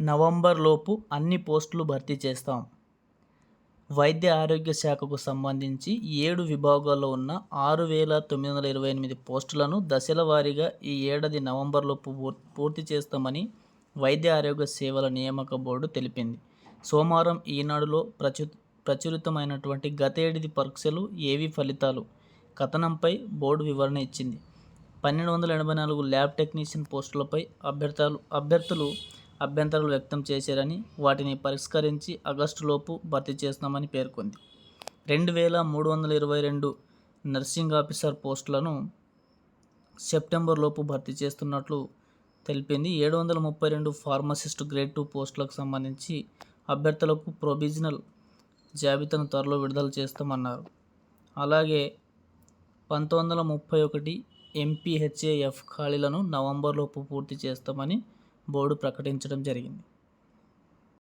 నవంబర్లోపు అన్ని పోస్టులు భర్తీ చేస్తాం. వైద్య ఆరోగ్య శాఖకు సంబంధించి ఏడు విభాగాల్లో ఉన్న ఆరు వేల తొమ్మిది వందల ఇరవై ఎనిమిది పోస్టులను దశల వారీగా ఈ ఏడాది నవంబర్లోపు పూర్- పూర్తి చేస్తామని వైద్య ఆరోగ్య సేవల నియామక బోర్డు తెలిపింది. సోమవారం ఈనాడులో ప్రచు ప్రచురితమైనటువంటి గతేడాది పరీక్షలు ఏవి ఫలితాలు? కథనంపై బోర్డు వివరణ ఇచ్చింది. పన్నెండు వందల ఎనభై నాలుగు ల్యాబ్ టెక్నీషియన్ పోస్టులపై అభ్యర్థాలు అభ్యర్థులు అభ్యంతరాలు వ్యక్తం చేశారని వాటిని పరిష్కరించి ఆగస్టులోపు భర్తీ చేస్తామని పేర్కొంది. రెండు వేల మూడు వందల ఇరవై రెండు నర్సింగ్ ఆఫీసర్ పోస్టులను సెప్టెంబర్లోపు భర్తీ చేస్తున్నట్లు తెలిపింది. ఏడు వందల ముప్పై రెండు ఫార్మసిస్ట్ గ్రేడ్ టూ పోస్టులకు సంబంధించి అభ్యర్థులకు ప్రొవిజనల్ జాబితాను త్వరలో విడుదల చేస్తామన్నారు. అలాగే పంతొమ్మిది వందల ముప్పై ఒకటి ఎంపీహెచ్ఏఎఫ్ ఖాళీలను నవంబర్లోపు పూర్తి చేస్తామని బోర్డు ప్రకటించడం జరిగింది.